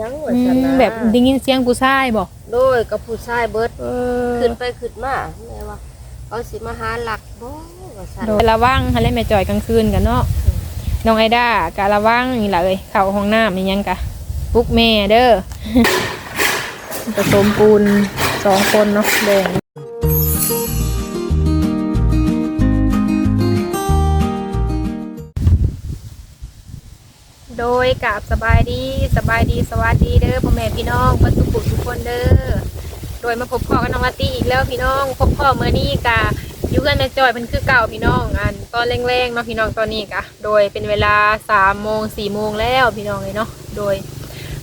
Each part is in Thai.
ยังว่าอืซั่นมนะแบบได้ยินเสียงผู้ชายบ่โดยกับผู้ชายเบิดเออขึ้นไปขึ้นมาแม่ว่าเขาสิมาหาหลักบ่ว่าซั่นโดยระวังหันเล่นแม่จอยกลางคืนกันเนาะน้องไอด้ากะระวังนี่ล่ะเอ้ยเข้าห้องน้ำนี่ยังกะปลุกแม่เด้อผสมปูนสองคนเนาะแดง โดยกับสบายดีสบายดีสวัสดีเด้อพ่อแม่พี่น้องเพื่อนทุกทุกคนเด้อโดยมาพบพ่อกับน้องอาตี้อีกแล้วพี่น้องพบพ่อเมื่อนี้กะอยู่กันแม่จอยมันคือเก่าพี่น้องอันตอนแรงๆเนาะพี่น้องตอนนี้กะโดยเป็นเวลาสามโมงสี่โมงแล้วพี่น้องเลยเนาะโดย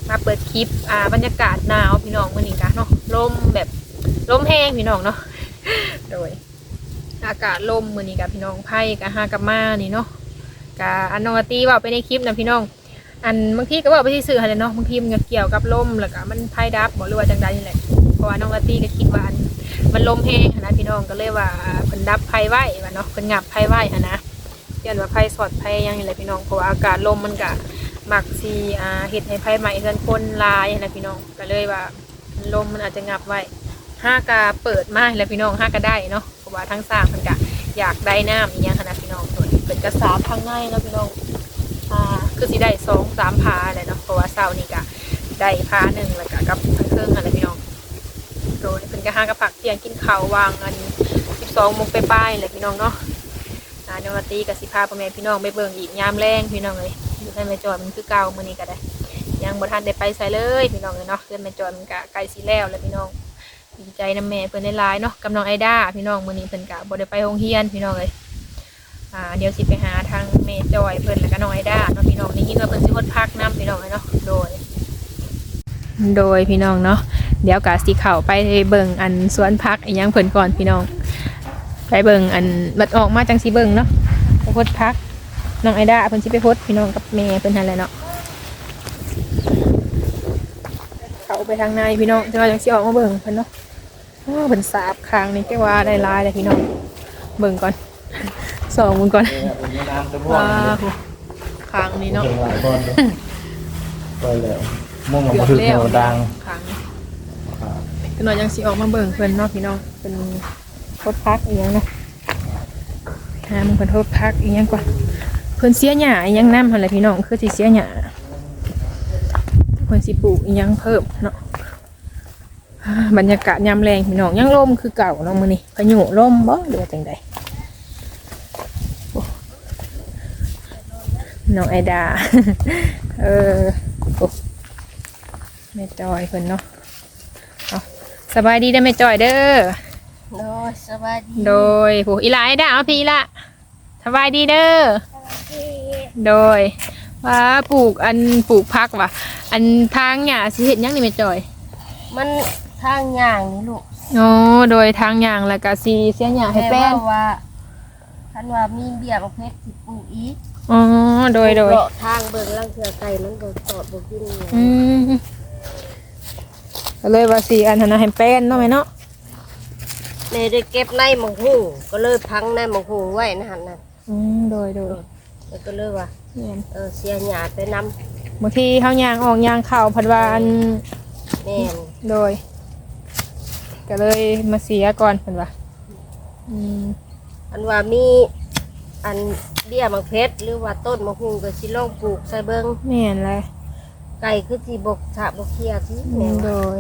มาเปิดคลิปอ่าบรรยากาศหนาวพี่น้องมื่อนี้กะเนาะลมแบบลมแห้งพี่น้องเนาะโดย อากาศลมมื่อนี้กะพี่น้องไพ่กะฮากับมานี่เนาะ กะอันนองอาร์ตี้เว่าไปในคลิปนะพี่น้อง อันบางทีก็บอกไปที่สื่อหันแหละเนาะบางทีมันก็เกี่ยวกับลมแล้วก็มันไพ่ดับบอกหรือว่าจังใดนี่แหละเพราะว่าน้องลาตีก็คิดว่าอันมันลมแห้งนะพี่น้องก็เลยว่าเพิ่นดับไพ่ไว้ว่าเนาะเพิ่นงับไพ่ไว้หันะเรียนว่าไพ่สอดไพ่หยังนี่แหละพี่น้องเพราะว่าอากาศลมมันก็มักสิอ่าเฮ็ดให้ไพ่ใหม่เฮือนคนลายนะพี่น้องก็เลยว่าลมมันอาจจะงับไว้ห้ากาเปิดมาแล้วพี่น้องห้าก็ได้เนาะเพราะว่าทั้งสามเพิ่นก็อยากได้น้ำอีหยังหั้นนะน้องโด เพิ่นก็สาบทางในเนาะพี่น้องอ่าคือสิได้สองสามพาเลยเนาะเพราะว่าเสาร์นี่ก็ได้พาหนึ่งแล้วก็กับทั้งเครื่องอะไรพี่น้องโดยเป็นกระห้ากระผักเที่ยงกินข้าววางอันสิบสองโมงไปป้ายๆเลยพี่น้องเนาะอ่าเนวาตีกับสิพาพ่อแม่พี่น้องไปเบิ่งอีกยามแรงพี่น้องเลยอยู่ในแม่จอยมันคือเก่ามื้อนี้ก็ได้ ยังบ่ทันได้ไปใส่เลยพี่น้องเลยเนาะเพื่อนแม่จอยมันก็ใกลสิแล้วแล้วพี่น้องดีใจนํแม่เพิ่นได้หลายเนาะกับน้องไอด้าพี่น้องมื้อนี้เพิ่นก็บ่ได้ไปโรงเรียนพี่น้องเลย อ่าเดี๋ยวสิไปหาทางเมจอยเพิ่นแล้วก็น้องไอด้าเนาะพี่น้องได้ยินว่าเพิ่นสิฮดพักน้ำพี่น้องเลยเนาะโดย โดยพี่น้องเนาะเดี๋ยวกะสิเข้าไปเบิ่งอันสวนพักอีหยังเพิ่นก่อนพี่น้อง ไปเบิ่งอันบัดออกมาจังสิเบิ่งเนาะไปฮดพักน้องไอด้าเพิ่นสิไปฮดพี่น้องกับแม่เพิ่นนั่นแหละเนาะเข้าไปทางในพี่น้องจะว่าจังสิออกมาเบิ่งเพิ่นเนาะโอ้เพิ่นสาบคางนี่แกว่าได้ลายเลยพี่น้องเบิ่งก่อน สองมึงก่อนว้าวคางนี้เนาะเก่งหลายคนเลยไปแล้วม่วงกเกือมาถึงแนวดังคางเป็นหน่อยยังสิออกมาเบิ่งเพิ่อนเนาะพี่น้องเป็นโทษพักอีหยังเนาะหามึงเพิ่นโทษพักอีหยังก่อนเพิ่อนเสียหญ้าอีหยังน้ำหั่นแหละพี่น้องคือสิเสียหญ้าเพิ่อนสิปลูกอีหยังเพิ่มเนาะบรรยากาศยามแรงพี่น้องยังลมคือเก่าเนาะมื้อนี้พายุลมบ่หรือว่าจังใด น้องไอดา เออโอ้แม่จอยเพิ่นเนาะเอาสบายดีเด้อแม่จอยเด้อ โดยสวัสดีโดยผู้อีหลาไอดาเอาพี่ละสบายดีเด้อ โดย ว่าปลูกอันปลูกพักว่ะ อันทางหญ้าสิเฮ็ดหยังนี่แม่จอย มันทางย่างนี่ลูกอ๋อโดยทางหญ้างแล้วก็สิเสียหญ้าให้แป้นต่ว่าคันว่ามีเบี้ยประเภทสิปลูกอีก อ๋อโดยโดยเลาะทางเบิ่งลังเทือไก่มันบ่ตอดบ่กินเลยอืมก็เลยว่าสิอันนั้นนะให้แป้นเนาะแม่เนาะแม่ได้เก็บในหมองหูก็เลยพังในหมองหูไว้นะหั่นน่ะอืมโดยโดยแล้วก็เลยว่าแม่นเออเสียหยาไปนำบางทีเขายางออกยางเข่าพัดวาอันแม่นโดย ก็เลยมาเสียก่อนพันว่าอืมอันว่ามีอัน เบี้ยมังเพชรหรือว่าต้นมะฮุงก็สิลองปลูกใส่เบิ่งแม่นเลยไก่คือสิบกสะบกเคียที่อืแม่มว่าโดย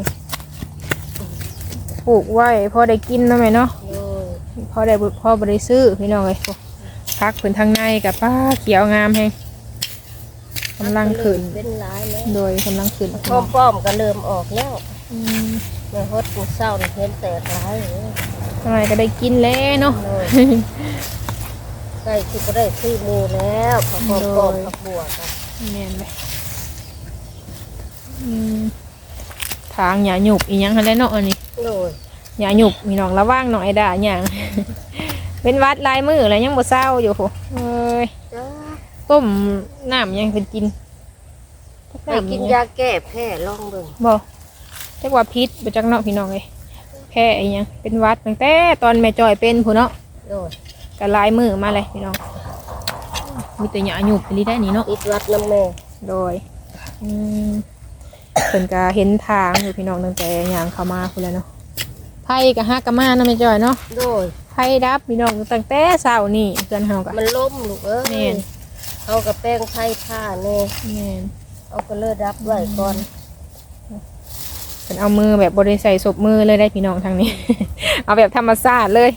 ปลูกไว้พอได้กินเนาะแม่เนาะโอ้ยพอได้บุพอบริซื้อพี่น้องเลยพักผืนทางในกับป้าเขียวงามแฮงกำลังขึ้นเป็นหลายแล้วโดยกำลังขึ้นป้อมๆก็เริ่มออกแล้วอืมแม่ฮดกูเศร้านี่เห็นแตกหลายเลย ทำไมก็ได้กินแล้วเนาะโอ้ย ไก่ที่ก็ได้ซื้อหมูแล้วผักป้อมโดๆยผักบัวกันแม่นเลยอืมทางหยาหยุกอีหยังคันแหล้วเนาะอันนี้โอ้ยหยาหยุกมีน้องระว่างน้องไอดาหยัง เป็นหวัดลายมืออะไรยังบ่เศร้าอยู่โหเอ้ยจ้าต้มน้ำยังเป็นกินไปกินยาแก้แพ้ลองเบิ่งบ่จักว่าพิษบ่จักเนาะพี่น้องเอ้ยแพ้อีหยังเป็นหวัดตั้งแต่ตอนแม่จอยเป็นผู้เนาะโอ้ย ก็ลายมือมาเลยพี่น้อง มีแต่หยาหยุกไปลีได้นี่เนาะติดวัดน้ำแม่โดยอืมเพิ่นก็เห็นทางอยู่พี่น้องตั้งแต่ย่างเข้ามาพุ่นแล้วเนาะไผก็ฮักกะมาเนาะแม่จ้อยเนาะโดยไผดับพี่น้องตั้งแต่เช้านี่เพื่อนเฮาก็มันล้มลูกเอ้แม่ยนเอากับแป้งไผ่ผ้าแน่แม่นเอาก็เลิศรับไว้ก่อนเพิ่นเอามือแบบบ่ได้ใส่ศพมือเลยได้พี่น้องทางนี้ เอาแบบธรรมชาติเลย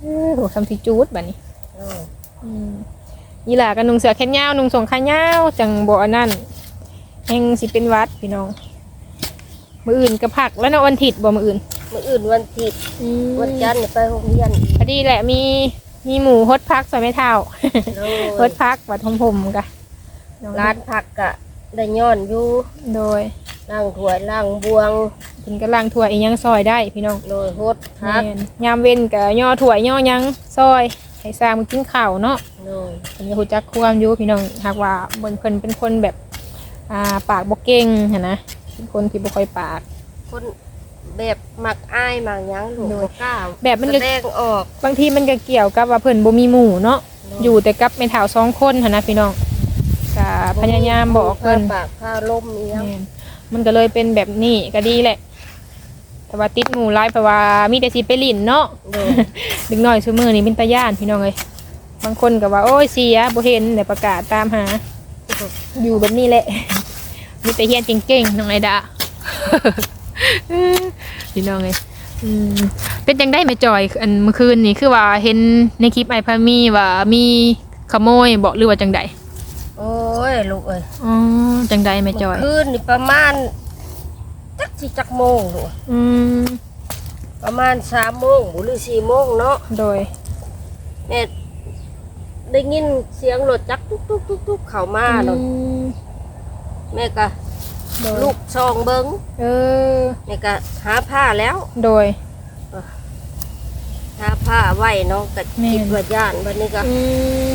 เออโหทำที่จูดบัดนี้เอออืมอีหล่าก็นุ่งเสื้อแขนยาวนุ่งส่งขายาวจังบ่อันนั้นแห่งสิเป็นหวัดพี่น้อง มื้ออื่นก็พักแล้วเนาะวันอาทิตย์บ่มื้ออื่นมื้ออื่นวันอาทิตย์วันจันทร์นี่ไปโรงเรียนอีกพอดีแหละมีมีหมูฮดพักใส่ไม่เท่าโดฮยดพักบัดผมผมกะร้านผักกะได้ย้อนอยู่โดย ล้างถ้วยล้างบวงเพิ่นก็ล้างถ้วยอีหยังซอยได้พี่น้องโดยโฮดผักแม่นยามเว้นก็ย่อถ้วยย่อหยังซอยให้สร้างมันกินข้าวเนาะ โดยเพิ่นก็ฮู้จักความอยู่พี่น้องหากว่าเพิ่นเพิ่นเป็นคนแบบอ่าปากบ่เก่งหันนะเป็นคนที่บ่ค่อยปาก คนแบบมักอ้ายมักหยังลูกโดยบ่กล้าแบบมันก็ แสดงออกบางทีมันก็เกี่ยวกับว่าเพิ่นบ่มีหมู่เนาะอยู่แต่กับแม่เฒ่าสองคนหันนะพี่น้องก็พยายามบอกเพิ่น ปากผ้าลมอีหยัง แม่น มันก็เลยเป็นแบบนี้ก็ดีแหละ แต่ว่าติดหมู่ร้ายเพราะว่ามีแต่สิไปลิ่นเนาะโดยเดึกน้อยซุมือนี่เป็นตาย่านพี่น้องเอ้ยบางคนก็ว่า โอ้ยเสียบ่เห็นแต่ประกาศตามหา อยู่แบบนี้แหละ มีแต่เฮียนเก่งๆน้องไอดาพี่น้องเอ้ยอืมเป็นจังได้แม่จอยอันเมื่อคืนนี่คือว่าเห็นในคลิปไอพามีว่ามีขโมยบอกหรือว่าจังใดโอ้ ยลูกเอ้ยอ๋อจังใดแม่จอยเมื่คืนนี่ประมาณจักสิจักโมงลูกอืมประมาณสามโมงหรือสี่โมงเนาะโดยแม่ได้ยินเสียงรถจักรตุ๊กตุ๊กตุ๊กตุ๊กเข้ามาเนาะอืมแม่ก็โดยลูกซองเบิงเออ แม่ก็หาผ้าแล้ว โดย หาผ้าไว้เนาะก็แม่ คิดว่าย่านบัดนี้ก็อืม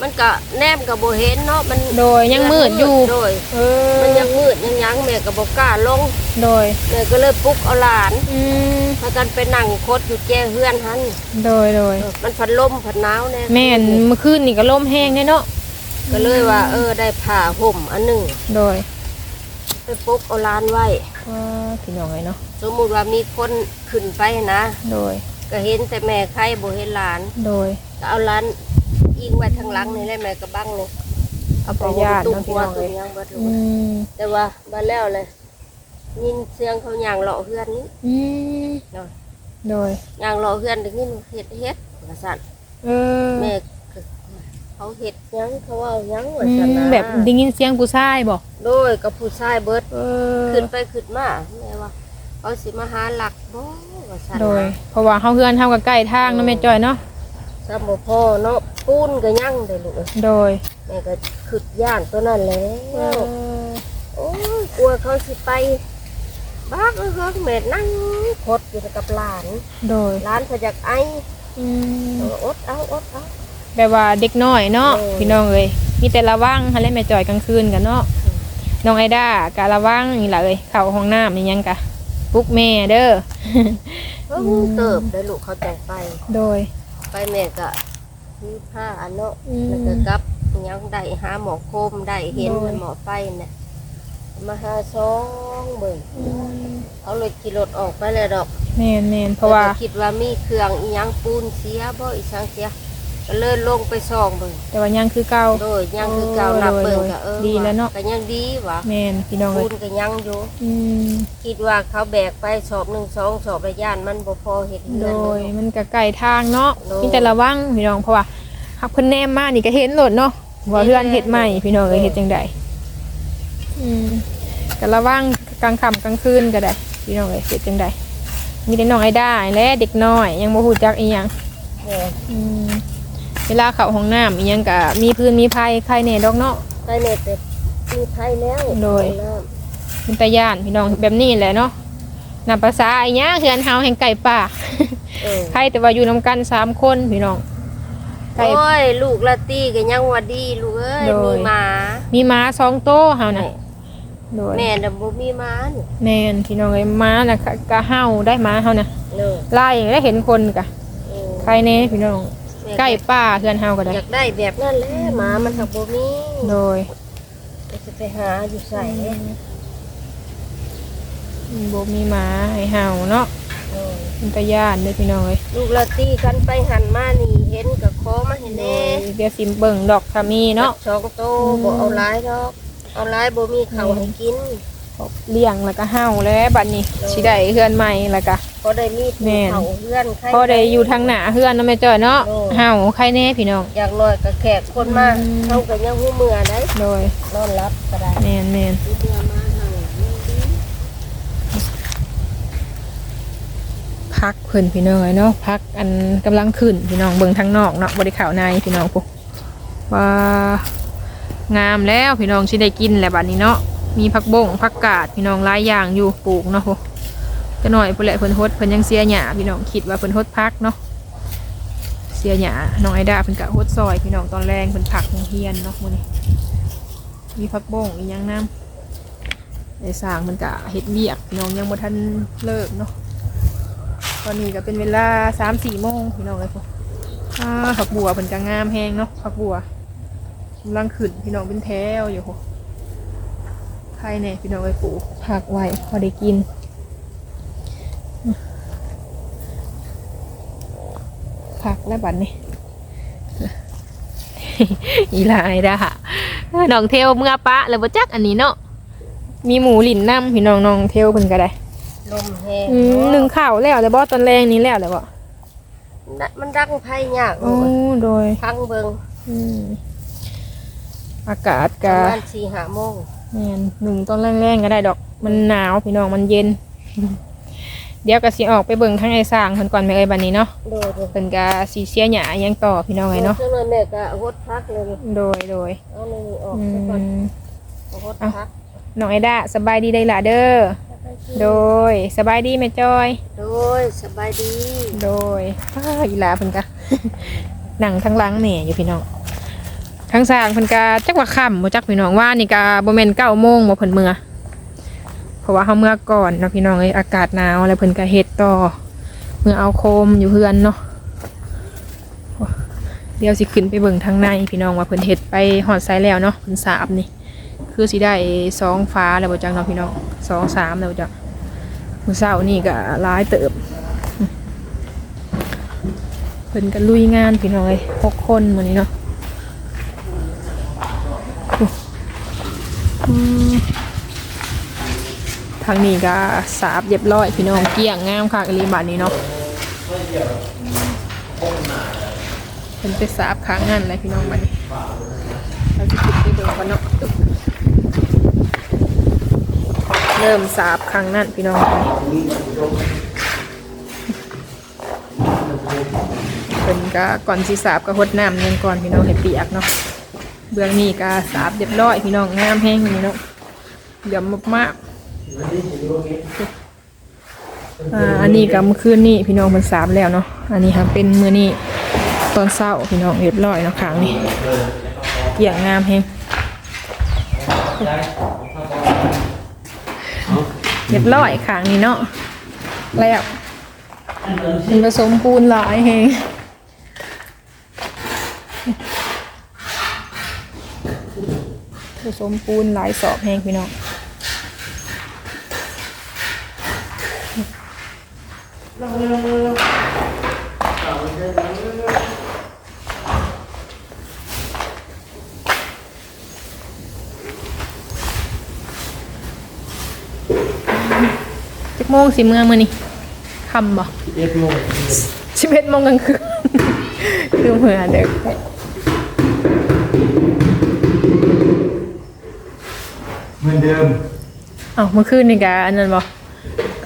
มันก็แนมก็บ่เห็นเนาะมันโดยยังมืดอยู่โดยเออมันยังมืดยังหยังแม่ก็บ่กล้าลงโดยแม่ก็เลยปลุกเอาหลานอืมพากันไปนั่งคดอยู่แจ้เฮือนหันโดยโดยเออมันพัดลมพัดหนาวแน่แม่นเมื่อคืนนี่ก็ลมแห้งแน่เนาะก็เลยว่า เออได้ผ้าห่มอันหนึงโดยไปปลุกเอาหลานไว้ว่าพี่น้องไงเนาะสมมุติว่ามีคนขึ้นไปนะ โดย ก็เห็นแต่แม่ใครบ่เห็นหลาน โดยก็เอาหลาน อิงไว้ทางหลังนี่แหละแม่ก็บังนี่เอาไปญาติตุ้เนาะพี่หัวน้องตุ้เอ้ยยังเบิดลูอืกมแต่ว่าบ้านแล้วเลยยินเสียงเขาย่างเลาะเฮือนนี้อืมเนาะโดย ย่างเลาะเฮือนได้ยินเฮ็ดเฮ็ดว่าซั่นเออแม่ก็เขาเฮ็ดหยังเขาเว้าหยังว่าอืซั่นมนะแบบได้ยินเสียงผู้ชายบอกโดยกับผู้ชายเบิด เออขึ้นไปขึ้นมาแม่ว่าเขาสิมาหาหลักบ่ว่าซั่นโดยนะเพราะว่าเฮาเฮือนเฮาก็ใกล้ทางเนาะแม่จอยเนาะ ซ้ำบ่พอเนาะปูนก็ยังได้ลูกเอ้ยโดยแม่ก็ขึ้นย่านตัวนั้นแหล้เอวอโอ้ยกลัวเขาสิไปบ้าเอ้ยแม่นั่งคดอยู่กับหลานโดยหลานเขาจากไออืมเอออดเอาอดเอาแบบว่าเด็กน้อยเนาะเออพี่น้องเอ้ยมีแต่ระวังหันเล่นแม่จอยกลางคืนกันเนาะน้องไอด้ากะระวังนี่ล่ะเอ้ยเข้าห้องน้ำนี่ยังกะปลุกแม่เด้อเพิ่งเติบได้ลูกเขาจังไป โดย ไปแม่ก็มีผ้าอันเนาะอืม แล้วก็กลับยังได้หาหมอโคมได้เห็นโดยหมอไฟเนี่ยมาหาซองเบิ่งเอาเลยขี่รถออกไปเลยดอกแม่นแม่นเพราะว่า แต่ก็คิดว่ามีเครื่องอีหยังปูนเสียบ่อีสังเสีย ก็เลยลงไปซองเบิ่งแต่ว่ายังคือเก่า โดยยังคือเก่านับเบิ่งก็เออดีแล้วเนาะ ก็ยังดีวะแม่นพี่น้องเอ้ปูยนก็ยังอยู่อืมคิดว่าเขาแบกไปสอบหนึ่งสองสอบระยานมันบ่พอเห็ดโดเงินยมันก็ไกลทางเนาะโดย มีแต่ระวังพี่น้องเพราะว่าหักเพิ่นแนมมานี่ก็เห็นโลดเนาะว่าเฮือนเฮ็ดใหม่พี่น้องเอ้ยเฮ็ดจังไดอืมก็ระวังกลางค่ำกลางคืนก็ได้ พี่น้องเอ้ยเฮ็ดจังไดมีแต่น้องไอ้ได้และเด็กน้อยยังบ่ฮู้จักอีหยัง แม่อืม เวลาเข้าห้องน้ำอีหยังก็มีพื้นมีภัยใครแน่ดอกเนาะ ไทยเน็ตมีไทยแล้วโดย น้เป็นตาย่านพี่น้องแบบนี้แหละเนาะนำภาษาอีหยังเฮือนเฮาแห่งไก่ป่าำเออใครแต่ว่าอยู่นำกันสามคนพี่น้องไก่ โอ้ย ลูกละตีก็ยังว่าดีลูกเอ้ย โดย มีหมา มีม้าสองโตวเฮานะโดยแม่น่ะบ่มีหมานี่แม่นพี่น้องไอ้ยม้านะกะกะเฮาได้ม้าเฮานะเด้อไล่ได้เห็นคนกะเออใครแน่พี่น้องแม่ ใกล้ป่าเฮือนเฮาก็ได้ อยากได้แบบนั้นแหละหมามันทักบ่มีโดยก็สิไปหาอยู่ใส่บ่มีหมาให้เห่าเนาะโอ้ยมันตะย่านเด้อพี่น้องเอ้ยลูกละตีกันไปหันมานี่เห็นกับคอมาเห็นโดแน่ยเดี๋ยวสิเบิ่งดอกคามีเนาะสองโตบ่เอาหลายดอกเอาหลายบ่มีข้าวให้กินเลี้ยงแล้วก็เห่าแล้วบัดนี้สิได้เฮือนใหม่แล้วก็พ อได้มีแม่นข้าวเพื่อนใคร พอได้อยู่ทางหน้าเฮือนเนาะแม่จ้อยเนาะโอ้เห่าใครแน่พี่น้อง อย่างน้อยก็แขกคนมาอืม เฮาก็ยังฮู้เมื่อได้โดยนอนรับก็ได้แม่นแม่นฮู้เมื่อมาเฮานี่ดีพักเพิ่นพี่น้องเอ้ยเนาะพักอันกำลังขึ้นพี่น้องเบิ่งทางนอกเนาะบ่ได้เข้าในพี่น้องพวกว่างามแล้วพี่น้องสิได้กินแล้วบัดนี้เนาะมีผักบงผักกาดพี่น้องหลายอย่างอยู่ปลูกเนาะพวก จะหน่อยเพุ่นแหละเพิ่นฮดเพิ่นยังเสียหญ้าพี่น้องคิดว่าเพิ่นฮดพักเนาะเสียหญ้าน้องไอดาเพิ่นกะฮดซอยพี่น้องตอนแรงเพิ่นผักโรงเรียนเนาะมื้อนี้มีผักบงอีกย่างนํไอ้สร้างมันกะเฮ็ดเวียกพี่น้องยังบ่ทันเลิกเนาะตอนนี้ก็เป็นเวลาสามสี่โมงพี่น้องเลยพวกอ่าผักบัวเป็นกางงามแห้งเนาะผักบัวกำลังขึ้นพี่น้องเป็นแถวอยู่พวกใครเนี่ยพี่น้องไปปลูกผักไว้พอได้กิน ผักและบัดนี่อีหลายด่าน้องเทลเมื่อปะแล้วบ่จักอันนี้เนาะมีหมูหลินน้ำพี่น้องน้องเทลเพิ่นก็ได้ลมแห้งอืมหนึ่งข่าวแล้วแต่บ่ตอนแรงนี้แล้วแต่บ่น่ะมันดังไผยากโอ้โดยพังเบิงอืมอากาศปกะระมาณ4-5โมงแม่นหนึ่งตอนแรงๆก็ได้ดอก มันหนาวพี่น้องมันเย็น เดี๋ยวก็สิออกไปเบิ่งทางไอ้สร้างเพิ่นก่อนแม่เอ้ยบัดนี้เนาะโดยโดยเพิ่นก็สิเสียหญ้าอิหยังต่อพี่น้องเอ้ยเนาะเจ้าหน่อยแม่ก็หดพักเลยนี่โดยโดยเอานี่ออกอืซะก่อนมเอาหดเอ้าพักน้องไอ้ดาสบายดีได้ล่ะเด้อ โดยสบายดีแม่จอย โดยสบายดีโดยอ้าอีหลาเพิ่นกะ หนังทั้งหลังแหน่อยู่พี่น้องทั้งสร้างเพิ่นกะจักว่าค่ำบ่จักพี่น้องว่านี่กะบ่แม่น9โมงบ่เพิ่นเมื่อ เพราะว่าเฮาเมื่อก่อนเนาะพี่น้องเอ้ยอากาศหนาวแล้วเพิ่นก็เฮ็ดต่อ เมื่อเอาโคมอยู่เฮือนเนาะเดี๋ยวสิขึ้นไปเบิ่งทางในพี่น้องว่าเพิ่นเฮ็ดไปฮอดไซแล้วเนาะเพิ่นสาบนี่ คือสิได้สองฟ้าแล้วบ่จักเนาะพี่น้องสองสามแล้วบ่จักมื้อเช้านี่ก็หลายเติบเพิ่นกันลุยงานพี่น้องเอ้ยหกคนมื้อนี้เนาะอืม ทางนี้ก็สาบเรียบร้อยพี่น้องเกลี้ยงงามค่ะกะลีบาดนี้เนาะเพิ่นไปสาบค้างงานอะไรพี่น้องบัดนี้เราสิขึ้นไปเบิ่งกันเนาะเริ่มสาบครั้งนั้นพี่น้องเป็นก็ก่อนสีสาบก็หดน้ำยังก่อนพี่น้องให้เปียกเนาะเบื้องนี้ก็สาบเรียบร้อยพี่น้องงามแห้งพี่น้องเหลือมมากๆ อ่าอันนี้ก็เมื่อคืนนี้พี่น้องมันสาบแล้วเนาะอันนี้ค่ะเป็นมื้อนี้ตอนเช้าพี่น้องเรียบร้อยเนาะขางนี้เกี่ยงงามแห้งเรียบร้อยขางนี้เนาะแล้วมันผสมปูนหลายแห้งผสมปูนหลายสอบแห้งพี่น้อง จักโมงสิเมื่อมื่อนี่คำบ่เอ็ดโมงสิบเอ็ดโมงกลางคืนคือเมื่อเด็กเหมือนเดิม เอ้าเมื่อคืนนี่กะอันนั้นบ่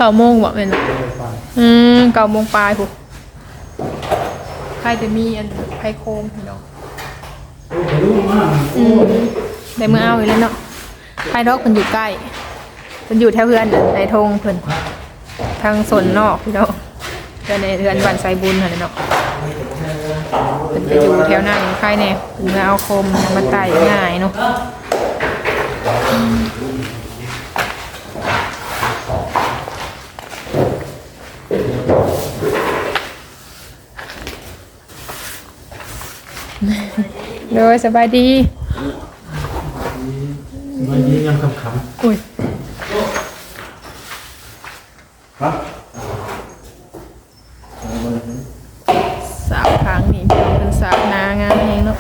เก้าโมงบ่แม่นบ่อืมเก้าโมงปลายพุใครจะมีอันไข่โคมพี่น้องรู้มากอืมได้มือเอาอีกแล้วเนาะไข่ดอกมันอยู่ใกล้มันอยู่แถวเพื่อนน่ะในทงเพิ่นทางสนนอกพี่น้องเพื่อนในเรือนวันไซบุญหั่นแหละเนาะเพิ่นจะอยู่แถวนั้นใครแน่เพิ่นมาเอาโคมมาไต่ง่ายเนาะ ดยสบายดีสบายดียังคำคำอุ้ยครับสาวทางนี่เป็นสาวนางานเองเนาะ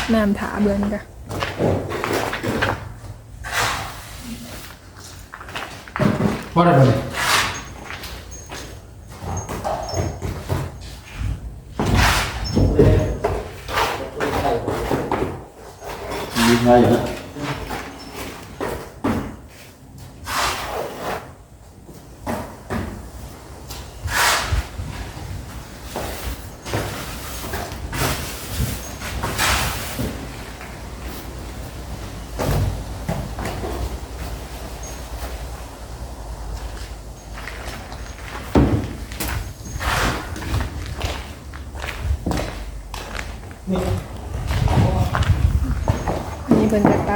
ดน้ำถาเบือนกัน งมี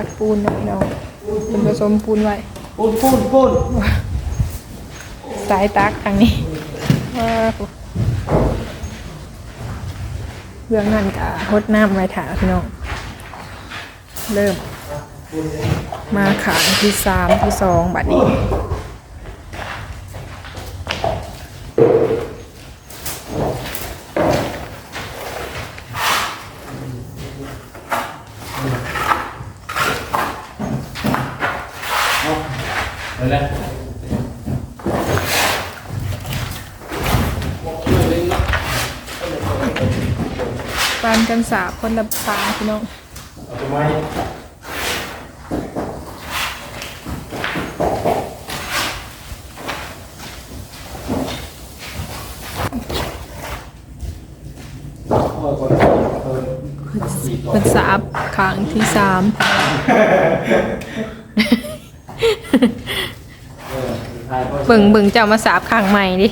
นนี้เป็นจะตักปูนเนาะพี่น้องเป็นผสมปูนไว้ปูนปูนปูนสายตักทางนี้ว้าวเรื่องนั้นกะหดน้ำไว้ถาพี่น้องเริ่ม มาขางที่สามที่สองบัดนี้ ปานกันสาบคนละปางพี่น้องเอาไปไหมเป็นสาบขางที่สามเบิ่งเบิ่งเจ้ามาสาบขางใหม่ดิ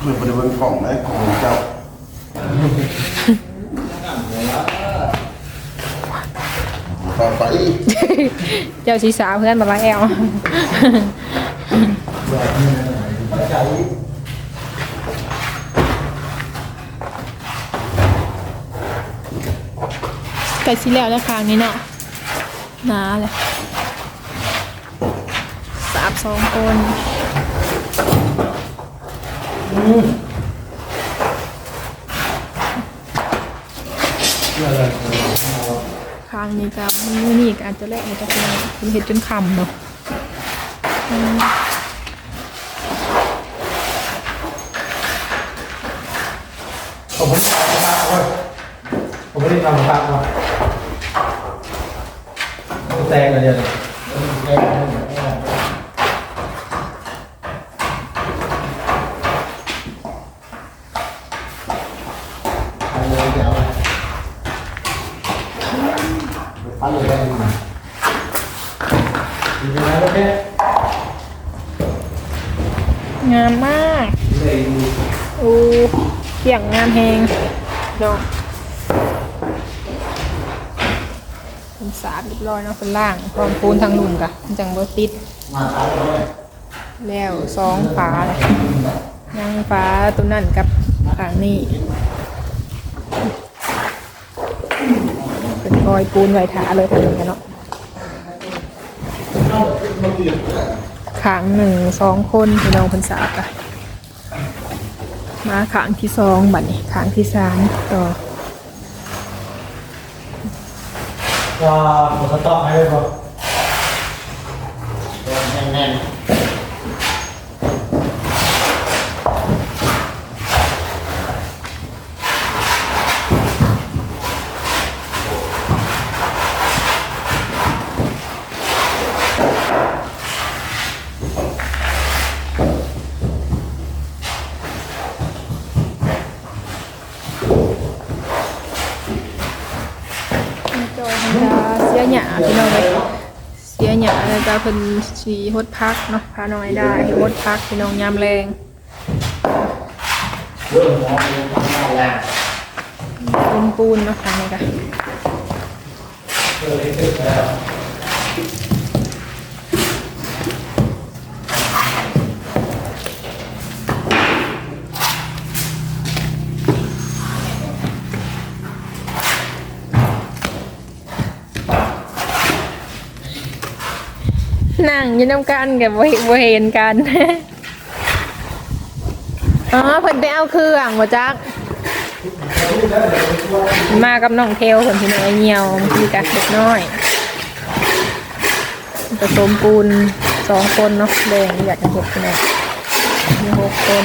คือปฏิบัติของได้ของเจ้า ต่อไปเจ้าชีสาวเพื่อนมาละแอลไก่ชีแล้วแล้วคางนี้เนาะหนาเลยสาบสองคนางนี้กับมือนี่ก็อาจจะแลกอาจจะเกียงเป็นเห็ดจนคำเนาะผมไม่ได้ทำภาเลยผมไม่ได้ทำภาเลยแตงอะไรเนี่ยไปเลยเดี๋ยวไปเลยได้ดีดีไหมโอเค งามมาก เลยดู โอ้เกี่ยงงามแหงดอกเป็นสาบเรียบร้อยเนาะเป็นล่างพร้อมปูนทางหลุมกะมันจังบ่ติด แล้วสองฝาเลยยางฝาตัวนั่นกับขางนี้เป็นกอยปูนไว้ถาเลยทางนี้เนาะขางหนึ่งสองคนพี่น้องเพันสาบอะ มาขางที่สองบัดนี้ขางที่สามต่อก็หมดสต็อกให้เลยป่ะแน่นจอยธรรมดาเสียหยาพี่น้องเลยเสียหยาแล้วก็เพิ่นสีฮดพักเนาะพาน้องไอด้ฮดพักพี่น้องยามแรงเริ่มมอเรื่องทำได้แล้วปูนปูนเนาะทางนี้ก็เออเรื่องแล้ว อยืนน้ำกันกับบ่เห็นบ่เห็นกัน อ๋อเพิ่นไปเอาเครื่องบ่จัก มากับน้องเทลคนพี่น้อยเหี่ยวมีกะเล็กน้อยผสมปูนสองคนเนาะแดงอยากจะหกพี่น้องมีหกคน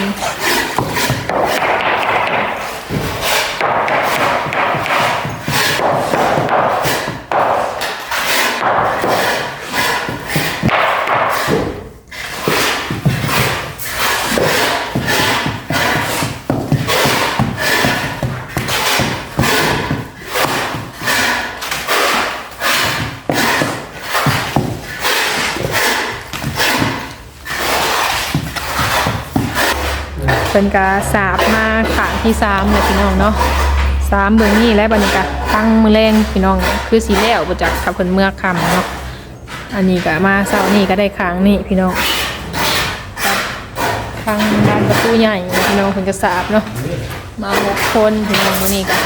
เป็นกาสาบมาขางที่สามเลยพี่น้องเนาะสามเบื้องนี้และบรรยากาศตั้งมือแรงพี่น้อง คือสีแล้วประจักขับคนเมื่อคำเนาะอันนี้ก็มาเสาร์นี้ก็ได้ค้างนี่พี่น้องกับทางด้านประตูใหญ่พี่น้องเพิ่นก็สาบเนาะมาหกคนพี่น้องวันนี้ก็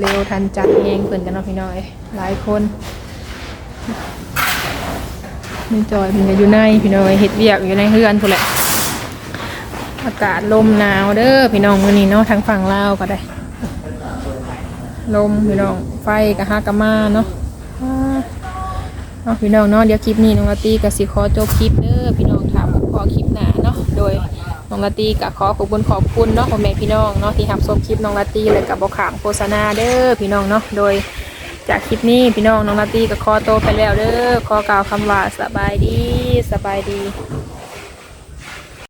เร็วทันจัดเองเพิ่นกันเนาะพี่น้องเอ้ยหลายคนมีจอยเพิ่นก็อยู่ในพี่น้องเอ้ยเฮ็ดเวียกอยู่ในเฮือนพุ่นแหละ อากาศลมหนาวเด้อพี่น้องมื้อนี้เนาะทางฝั่งลาวก็ได้ ลมพี่น้องไฟกะฮากะมาเนาะอ่าเอาพี่น้องเนาะเดี๋ยวคลิปนี้น้องลาตีก็สิขอจบคลิปเด้อพี่น้องถามพอคลิปหนาเนาะโดยน้องลาตีก็ขอขอบคุณขอบคุณเนาะพ่อแม่พี่น้องเนาะที่รับชมคลิปน้องลาตีและกับบ่ขามโฆษณาเด้อพี่น้องเนาะโดยจากคลิปนี้พี่น้องน้องลาตีก็ขอโตไปแล้วเด้อขอกล่าวคำว่าสบายดีสบายดี